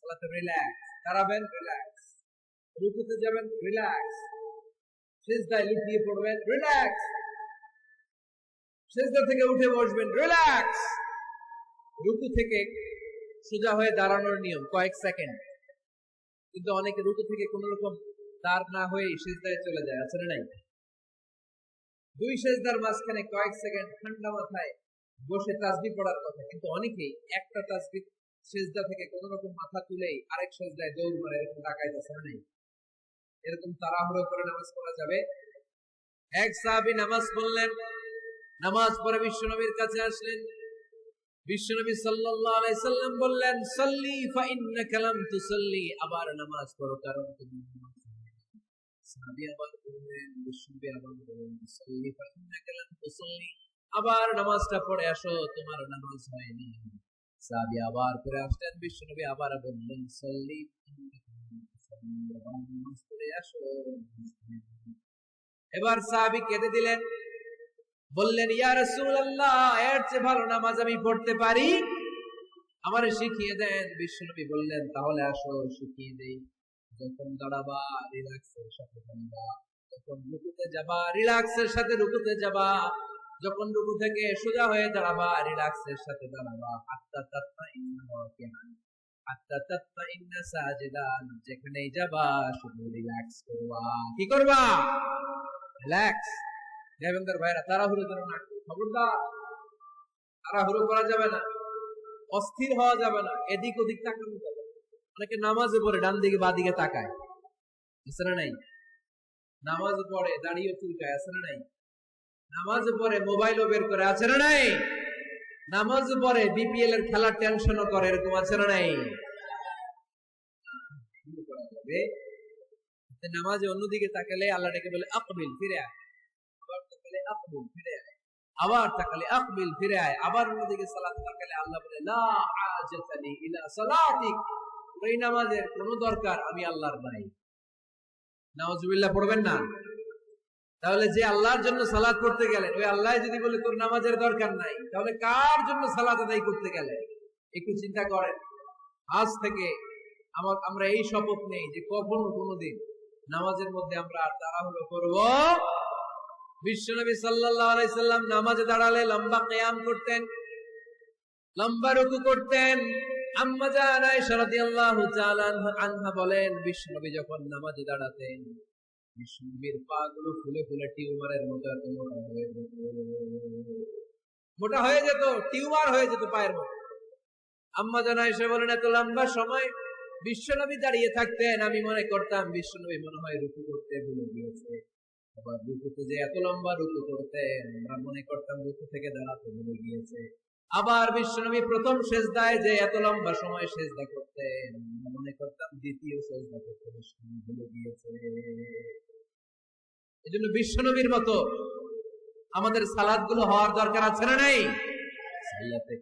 সালাতে রিল্যাক্স দাঁড়াবেন রিল্যাক্স রুকুতে যাবেন রিল্যাক্স সিজদায় লুটিয়ে পড়বেন রিল্যাক্স সিজদা থেকে উঠে বসবেন রিল্যাক্স রুকু থেকে সোজা হয়ে দাঁড়ানোর নিয়ম, কয়েক সেকেন্ড। কিন্তু অনেকে রুকু থেকে কোন রকম দাঁড় না হয়ে সিজদায় চলে যায়, আছে নাই? দুই সেজদার মাঝখানে কয়েক সেকেন্ড ঠান্ডা মাথায় বসে তাসবি পড়ার কথা, কিন্তু অনেকেই একটা তাসবি সেজদা থেকে কোন রকম মাথা তুলেই আরেক সেজদায় দৌড় মারে এরকম ডাকায় না নাই? এরকম তাড়াহুড়ো করে নামাজ পড়া যাবে? এক সাহাবী নামাজ পড়লেন, নামাজ পড়ে বিশ্বনবীর কাছে আসলেন। বিশ্বনবী সাল্লাল্লাহু আলাইহি সাল্লাম বললেন, সাল্লি ফা ইন্নাকা লাম তুসাল্লি। আবার নামাজ পড়ো, কারণ তুমি আবার বললেন আবার বললেন, সাল্লি ফা ইন্নাকা লাম তুসাল্লি। আবার নামাজটা পড়ে আসো, তোমার নামাজ হয়নি। সাহাবী আবার পড়ে আসলেন বিশ্বনবী আবার বললেন সাল্লি। এবার সাহাবী কেঁদে দিলেন বললেন ইয়া রাসূলুল্লাহ এর চেয়ে ভালো নামাজ আমি পড়তে পারি আমারে শিখিয়ে দেন বিশ্বনবী বললেন তাহলে আসো শিখিয়ে দেই যখন দাঁড়াবা রিল্যাক্সের সাথে দাঁড়াবা যখন রুকুতে যাবা রিল্যাক্সের সাথে রুকুতে যাবা যখন রুকু থেকে সোজা হয়ে দাঁড়াবা রিল্যাক্সের সাথে দাঁড়াবা হাত্তা তাত্তা ইন্না হাত্তা তাত্তা ইন্না সাজিদান যেখানেই যাবা শুধু রিল্যাক্স করবা। কি করবা? রিল্যাক্স। দেবেন্দ্র ভাইরা, তাড়াহুড়ো করো না। খবরদার, তাড়াহুড়ো করা যাবে না। অস্থির হওয়া যাবে না। এদিক ওদিক তাকানো যাবে। অনেকে নামাজে পড়ে ডান দিকে বা দিকে তাকায়। আছে না নাই? নামাজ পড়ে দাঁড়িয়ে চুলকায়, আছে না নাই? নামাজে পড়ে মোবাইলও বের করে, আছে না নাই? নামাজে পড়ে বিপিএল এর খেলার টেনশনও করে, এরকম আছে না নাই। নামাজে অন্যদিকে তাকালে আল্লাহ ডেকে বলে আকবিল ফিরে আয়। আবার তাকালে আকবিল ফিরে আয়। আবার তাকালে আকবিল ফিরে আয়। আবার অন্যদিকে সালাত তাকালে আল্লাহ বলে, লা হাজাতানি ইলা সালাতিক। এই নামাজের কোনো দরকার আমি আল্লাহর নাই। নাউজুবিল্লাহ, পড়বেন না? তাহলে যে আল্লাহর জন্য সালাত করতে গেলেন ওই আল্লাহ যদি বলে তোর নামাজের দরকার নাই, তাহলে কার জন্য সালাত আদায় করতে গেলে? একটু চিন্তা করেন। আজ থেকে আমার, আমরা এই শপথ নেই যে কখনো কোনোদিন নামাজের মধ্যে আমরা আর তাড়াহুড়ো করব। বিশ্বনবী সাল্লাল্লাহু আলাইহি সাল্লাম নামাজে দাঁড়ালে লম্বা কিয়াম করতেন, লম্বা রুকু করতেন। আম্মা জান আয়েশা রাদিয়াল্লাহু আনহা বলেন, বিশ্বনবী যখন নামাজে দাঁড়াতেন বিশ্বনবীর পা ফুলে ফুলে টিউমারের মতো মোটা হয়ে যেত, টিউমার হয়ে যেত পায়ের মতো আম্মা জান আয়েশা বলেন, এত লম্বা সময় বিশ্বনবী দাঁড়িয়ে থাকতেন, আমি মনে করতাম বিশ্বনবী মনে হয় রুকু করতে ভুলে গিয়েছে। আবার রুকুতে যে এত লম্বা রুকু করতেন, আমরা মনে করতাম রুকু থেকে দাঁড়াতে ভুলে গিয়েছে। আবার বিশ্বনবী প্রথম সেজদায় যে এত লম্বা সময় সেজদা করতেন, মনে করতাম দ্বিতীয় সেজদা করতে ভুলে গিয়েছে এই জন্য বিশ্বনবীর মতো আমাদের সালাদগুলো হওয়ার দরকার আছে না নাই? সালাতে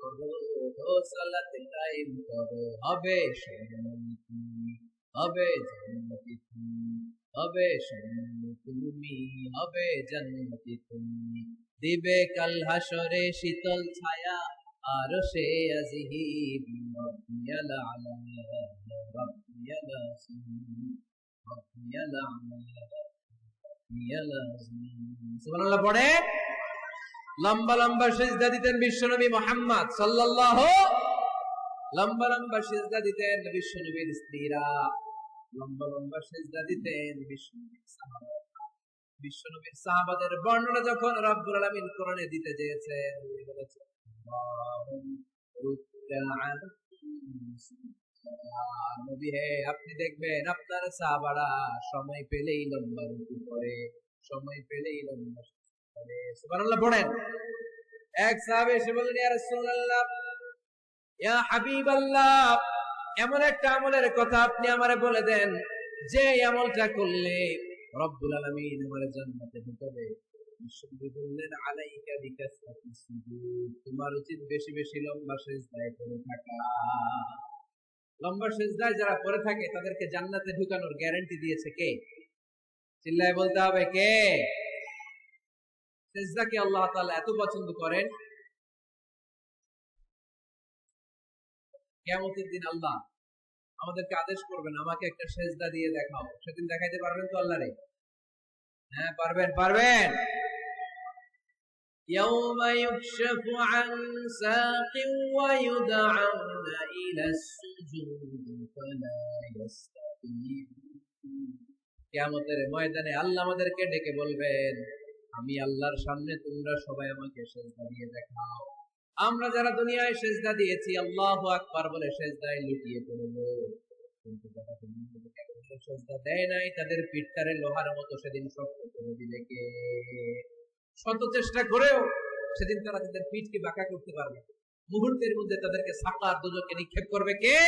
করো সালাতে করো হবে শান্তি হবে জান্নাতি তুমি হবে শান্তি তুমি হবে জান্নাতি তুমি দিবে কাল হাসরে শীতল ছায়া, আর সে পড়ে? লম্বা লম্বা সিজদা দিতেন বিশ্বনবী মোহাম্মদ সাল্লাল্লাহু লম্বা লম্বা সিজদা দিতেন বিশ্বনবীর স্ত্রীরা। লম্বা লম্বা সিজদা দিতেন বিশ্বনবীর সাহাবা বিশ্বনবীর সাহাবাদের বর্ণনা যখন রব্বুল আলামিন কোরআনে দিতে বলেছেন আপনি দেখবেন আপনার সাহাবারা সময় পেলেই লম্বা রুকু করে, সময় পেলেই লম্বা করে। পড়েন এক সাহাবে এসে বললেন এমন একটা আমলের কথা আপনি আমারে বলে দেন, যে আমলটা করলে রব্বুল আলামিন আমার জান্নাতে ঢুকাবে লম্বা যারা থাকে, তাদেরকে জান্নাতে ঢুকানোর গ্যারান্টি দিয়েছে কে? চিল্লায় বলতে হবে আল্লাহ এত পছন্দ করেন? কিয়ামতের দিন আল্লাহ আমাদেরকে আদেশ করবেন আমাকে একটা সেজদা দিয়ে দেখাও সেদিন দেখাইতে পারবেন তো আল্লাহরে হ্যাঁ পারবেন পারবেন يوم يكشف عن ساق ويدعون إلى السجود فلا يستطيعون কিয়ামতের ময়দানে আল্লাহ আমাদেরকে ডেকে বলবেন আমি আল্লাহর সামনে তোমরা সবাই আমাকে সেজদা দিয়ে দেখাও আমরা যারা দুনিয়ায় সেজদা দিয়েছি, আল্লাহ আকবার বলে সেজদায় লুটিয়ে পড়ব কিন্তু যারা সেজদা দেয় নাই, তাদের পিঠটারে লোহার মতো সেদিন শক্ত করে দিলে কে? শত চেষ্টা করেও সেদিন তারা তাদের পিঠকে বাঁকা করতে পারবে মুহূর্তের মধ্যে তাদেরকে সাকার দুজকে নিক্ষেপ করবে কে?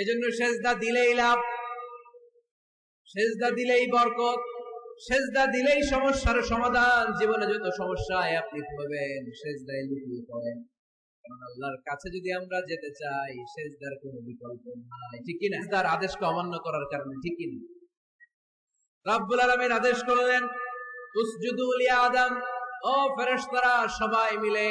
এজন্য সেজদা দিলেই লাভ, সেজদা দিলেই বরকত। সেজদা দিলেই সমস্যার সমাধান। জীবনে যত সমস্যায় আপনি পাবেন সেজদায় লুকিয়ে পড়েন। কারণ আল্লাহর কাছে যদি আমরা যেতে চাই, সেজদার কোনো বিকল্প নাই। ঠিক কিনা? তার আদেশকে অমান্য করার কারণে, ঠিক কিনা? রাব্বুল আলামিন আদেশ করলেন, উসজুদু লি আদম। ও ফেরেশতারা সবাই মিলে,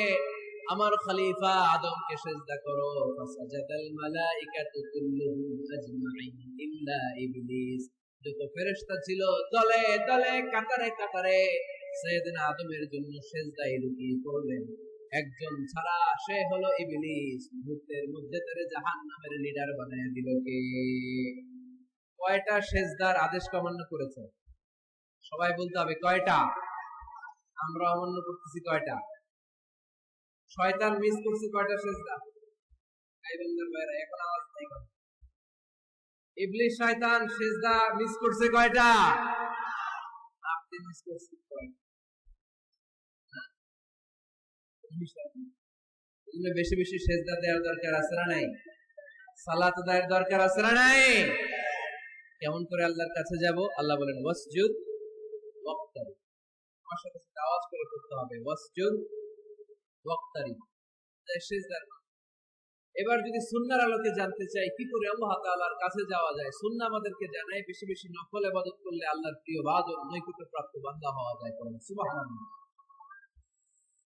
আমার খলিফা আদমকে সেজদা করো। ফাসাজাদাল মালাইকাতু কুল্লুহুম আজমাইন ইল্লা ইবলিস। যত ফেরেশতা ছিল, দলে দলে, কাতারে কাতারে। সৈয়দনা আদমের জন্য সেজদায় লুটিয়ে পড়লেন একজন ছাড়া সে হলো ইবলিস। মধ্যে লিডার বানিয়ে দিল কে? কয়টা সেজদার আদেশ অমান্য করেছে? সবাই বলতে হবে কয়টা? আমরা অমান্য করতেছি কয়টা? শয়তান মিস করছে কয়টা সেজদা? এখন আওয়াজ নাই কেন? শয়তান সেজদা মিস করছে কয়টা? আপনি মিস? বেশি বেশি সেজদা দেওয়ার দরকার আছে না নাই? সালাত দেওয়ার দরকার আছে না নাই? কেমন করে আল্লাহর কাছে যাব? আল্লাহ বলেন, ওয়াসজুদ ওয়াক্তারি। আমার সাথে আওয়াজ করে করতে হবে, ওয়াসজুদ ওয়াক্তারি। সেজদার এবার যদি সুন্নার আলোকে জানতে চাই, কি করে আল্লাহ তাআলার কাছে যাওয়া যায়? সুন্নাহ আমাদেরকে জানায়, বেশি বেশি নফল ইবাদত করলে আল্লাহর প্রিয় বাদর নৈকট্য প্রাপ্ত বান্দা হওয়া যায় করেন সুবহানাল্লাহ।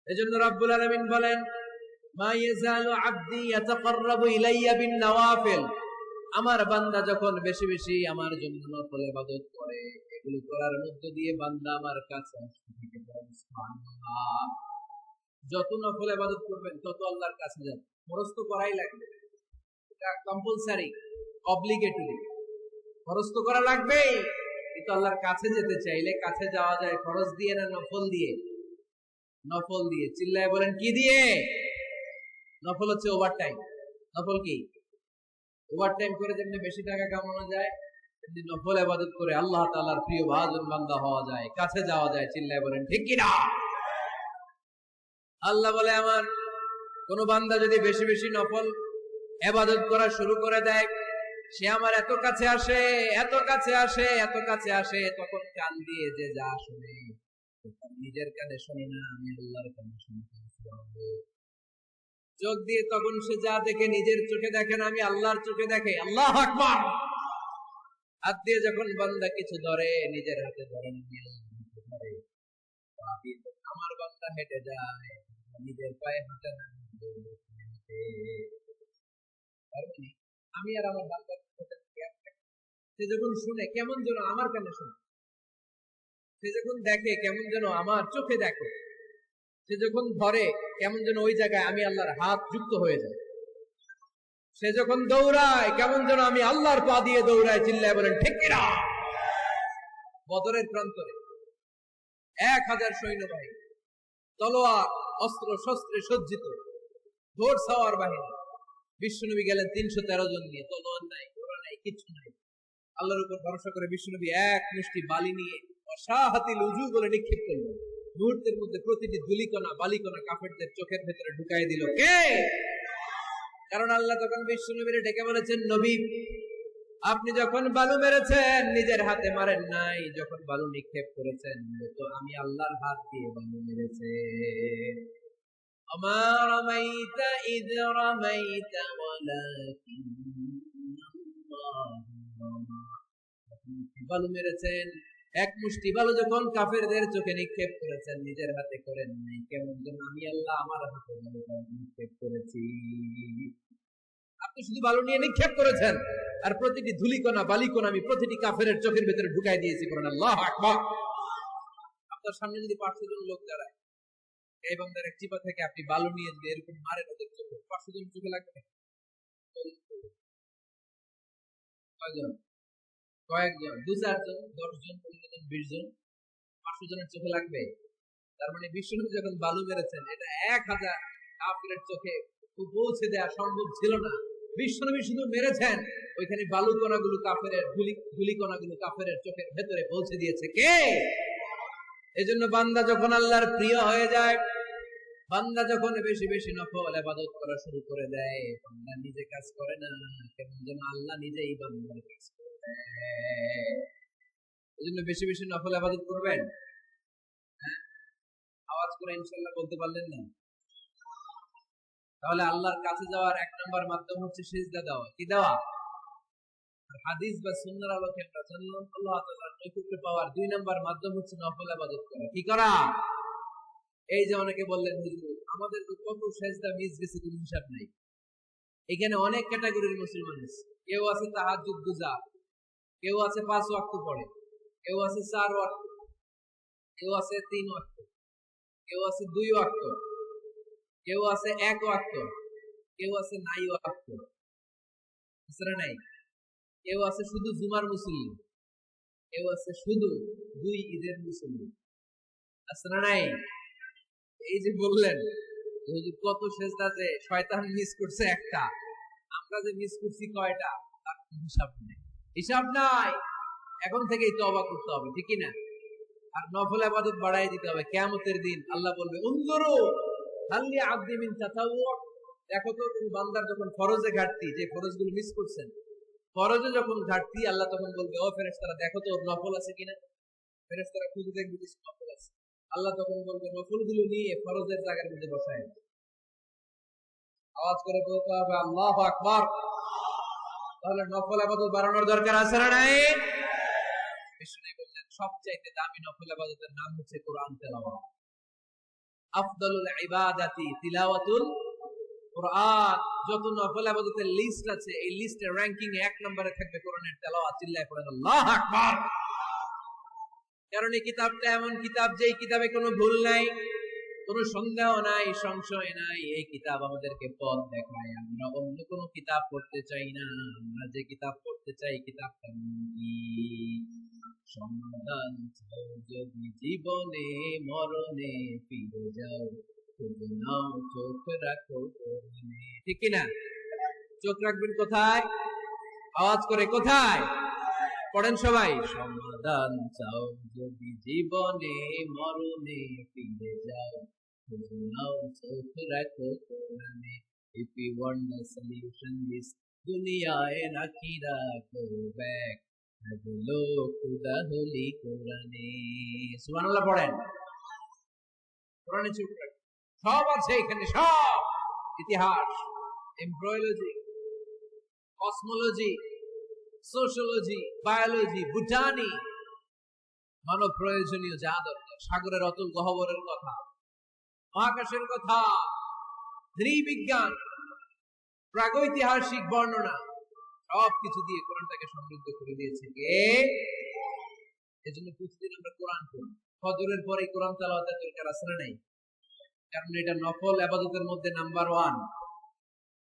এজন্য রাব্বুল আলামিন বলেন, মা ইয়াজালু আবদি ইয়াতাকাররাবু ইলাইয়া বিন নওয়াফিল। আমার বান্দা যখন বেশি বেশি আমার জন্য নফল ইবাদত করে, এগুলো করার মধ্য দিয়ে বান্দা আমার কাছে আসতে থাকে। সুবহানাল্লাহ। যত নফল ইবাদত করবেন, তত আল্লাহর কাছে যাবেন খরচ করাই লাগবে। এটা কম্পালসারি অব্লিগেটরি খরচ করা লাগবেই কিন্তু আল্লাহর কাছে যেতে চাইলে কাছে যাওয়া যায় খরচ দিয়ে না নফল দিয়ে? নফল দিয়ে। চিল্লায় বলেন, কি দিয়ে? নফল হচ্ছে ওভার টাইম নফল কি? ওভার টাইম করে যেমনি বেশি টাকা কামানো যায়, তেমনি নফল আবাদত করে আল্লাহ তাআলার প্রিয় ভাজন বান্দা হওয়া যায়, কাছে যাওয়া যায়, চিল্লায় বলেন, ঠিক কি না আল্লাহ বলে, আমার কোন বান্দা যদি বেশি বেশি নফল এবাদত করা শুরু করে দেয়, সে আমার এত কাছে আসে, এত কাছে আসে, এত কাছে আসে, তখন কান দিয়ে যে যা শুনে নিজের কানে শোনে না, আমি আল্লাহর কানে শুনতে চোখ দিয়ে তখন সে যা দেখে, নিজের চোখে দেখে না, আমি আল্লাহর চোখে দেখে, আল্লাহ আকবার! হাত দিয়ে যখন বান্দা কিছু ধরে, নিজের হাতে ধরে ধরে। আমার হেঁটে যায় নিজের পায়ে হাঁটে মানে আমি আর আমার। সে যখন শুনে কেমন যেন আমার শুনে সে যখন দেখে কেমন যেন আমার চোখে দেখে সে যখন ধরে কেমন যেন ওই জায়গায় আমি আল্লাহর হাত যুক্ত হয়ে যায় সে যখন দৌড়ায় কেমন যেন আমি আল্লাহর পা দিয়ে দৌড়ায় চিল্লায় বলেন ঠিক বদরের প্রান্তরে এক হাজার সৈন্যবাহিনী, তলোয়ার, অস্ত্র, শস্ত্রে সজ্জিত, ঘোড় সাওয়ার বাহিনী। বিশ্বনবী গেলেন তিনশো তেরো জন নিয়ে, তলোয়ার নাই, ঘোড়া নাই কিছু নাই। আল্লাহর উপর ভরসা করে বিশ্বনবী এক মুষ্টি বালি নিয়ে অসাহাতি লুজু বলে নিক্ষেপ করলেন। মুহূর্তের মধ্যে প্রতিটি দুলিকণা বালিকণা কাফেরদের চোখের ভেতরে ঢুকাই দিল। কে? কারণ আল্লাহ তখন বিশ্বনবীরে ডেকে বলেছেন, নবী আপনি যখন বালু মেরেছেন, নিজের হাতে মারেন নাই, যখন বালু নিক্ষেপ করেছেন, তো আমি আল্লাহর হাত দিয়ে বালু মেরেছে। আমার মাইতা ইদ রামাইতা ওয়ালাকিন বালু মেরেছেন। এক মুষ্টি বালু যখন কাফেরদের চোখে নিক্ষেপ করেছেন, নিজের হাতে করেন নাই, কেমন যেন আমি আল্লাহ আমার হাতে নিক্ষেপ করেছি। আপনি শুধু বালু নিয়ে নিক্ষেপ করেছেন। আর প্রতিটি ধুলিকণা, বালিকণা আমি প্রতিটি কাফের চোখের ভেতরে ঢুকাই দিয়েছি। করেন আল্লাহ আকবার। আপনার সামনে যদি পাঁচশো জন লোক দাঁড়ায় বান্দার এক চিপা থেকে আপনি বালু নিয়ে যদি এরকম মারেন, ওদের চোখে পাঁচশো জন চোখে লাগবে? কয়েকজন, দু চারজন দশ জন পনেরো জন বিশ জন জনের চোখে লাগবে? তার মানে বিশ্বনবী যখন বালু মেরেছেন, এটা এক হাজার কাফের চোখে পৌঁছে দেওয়া সম্ভব ছিল না। বিশ্বনবী শুধু মেরেছেন, ওইখানে বালু কণাগুলো কাফের ধুলি ধুলি কণাগুলো কাফের চোখের ভেতরে পৌঁছে দিয়েছে কে? এজন্য বান্দা যখন আল্লাহর প্রিয় হয়ে যায়, বান্দা যখন বেশি বেশি নফল আবাদত করা শুরু করে দেয়, বান্দা নিজে কাজ করে না, কেমন যেন আল্লাহ নিজেই বান্দার কাজ করে দেয়। এজন্য বেশি বেশি নফল আবাদত করবেন? হ্যাঁ? আওয়াজ করে ইনশাল্লাহ বলতে পারলেন না? তাহলে আল্লাহর কাছে যাওয়ার এক নম্বর মাধ্যম হচ্ছে সিজদা দেওয়া। কি দেওয়া? হাদিস বা সুন্নাহর আলোকে জানলাম আল্লাহ তাআলার নৈকট্য পাওয়ার দুই নম্বর মাধ্যম হচ্ছে নফল ইবাদত করা। কি করা? এই যে অনেকে বললেন, হুজুর, আমাদের তো কত সেজদা মিস গেছে, কোনো হিসাব নাই। এখানে অনেক ক্যাটাগরির মুসলমান আছে। কেউ আছে তাহাজ্জুদ গুজার কেউ আছে পাঁচ ওয়াক্ত পড়ে, কেউ আছে চার ওয়াক্ত, কেউ আছে তিন ওয়াক্ত, কেউ আছে দুই ওয়াক্ত। কেউ আছে এক ওয়াক্ত, কেউ আছে নাই ওয়াক্ত। নাই? কেউ আছে শুধু জুমার মুসলিম কেউ আছে শুধু দুই ঈদের মুসলিম না নাই? এই যে বললেন যে কত শেষদাতে শয়তান মিস করছে একটা, আমরা যে মিস করছি কয়টা? তার হিসাব নেই। হিসাব নাই! এখন থেকেই তওবা করতে হবে ঠিকই না আর নফল আবাদত বাড়াই দিতে হবে। কেয়ামতের দিন আল্লাহ বলবে উন্দরু হাল্লি আব্দি মিন দেখো তো বান্দার যখন ফরজে ঘাটতি, যে ফরজগুলো মিস করছেন, ফরজে যখন ঘাটতি, আল্লাহ তখন বলবে, ও ফেরেশতারা, দেখো তো নফল আছে কিনা? ফেরেশতারা খুঁজে দেখবে কিছু নফল আছে। আল্লাহ তখন বলবে, নফলগুলো নিয়ে ফরজের জায়গার মধ্যে বসায় আওয়াজ করে বলতে হবে, আল্লাহু আকবার। তাহলে নফল আবাদত বাড়ানোর দরকার আছে না নাই? বলছেন সবচাইতে দামি নফল আবাদতের নাম হচ্ছে কোরআন তেলাওয়াত। আফদলুল ইবাদাতি তিলাওয়াতুল কোরআন। যত নফল আবাদতের লিস্ট আছে, এই লিস্টের র্যাঙ্কিং এক নম্বরে থাকবে কোরআনের তেলাওয়াত। চিল্লায় পড়েন, আল্লাহু আকবার! কারণ এই কিতাবটা এমন কিতাব যে এই কিতাবে কোনো ভুল নাই। কোনো সন্দেহ নাই, সংশয় নাই, এই কিতাব আমাদেরকে পথ দেখায়। আমরা অন্য কোনো কিতাব পড়তে চাই না, আমরা যে কিতাব পড়তে চাই কিতাবটা সমাধান চাও যদি জীবনে, মরণে ফিরে যাও, খুঁজে নাও, চোখ রাখো। ঠিক কিনা? চোখ রাখবেন কোথায়? আওয়াজ করে কোথায়? পড়েন সবাই। সমাধান চাও যদি জীবনে মরণে ফিরে যাও নাও চোখ রাখো কোরআনে। If you want the solution this দুনিয়ায় নাকিরা go back হলো খুদা হলি কোরআনে। সুবহানাল্লাহ পড়েন। কোরআনে রাখেন। সব আছে এখানে, সব। ইতিহাস, embryology, cosmology sociology biology botany মানব প্রয়োজনীয় যা দরকার। সাগরের অতুল গহবরের কথা, মহাকাশের কথা নৃবিজ্ঞান প্রাগৈতিহাসিক বর্ণনা, সব কিছু দিয়ে কোরআনটাকে সমৃদ্ধ করে দিয়েছে কে? এজন্য প্রতিদিন আমরা কোরআন পড়ি। ফজরের পরে কোরআন তেলাওয়াতের দরকার না নাই? কারণ এটা নফল আবাদতের মধ্যে নাম্বার ওয়ান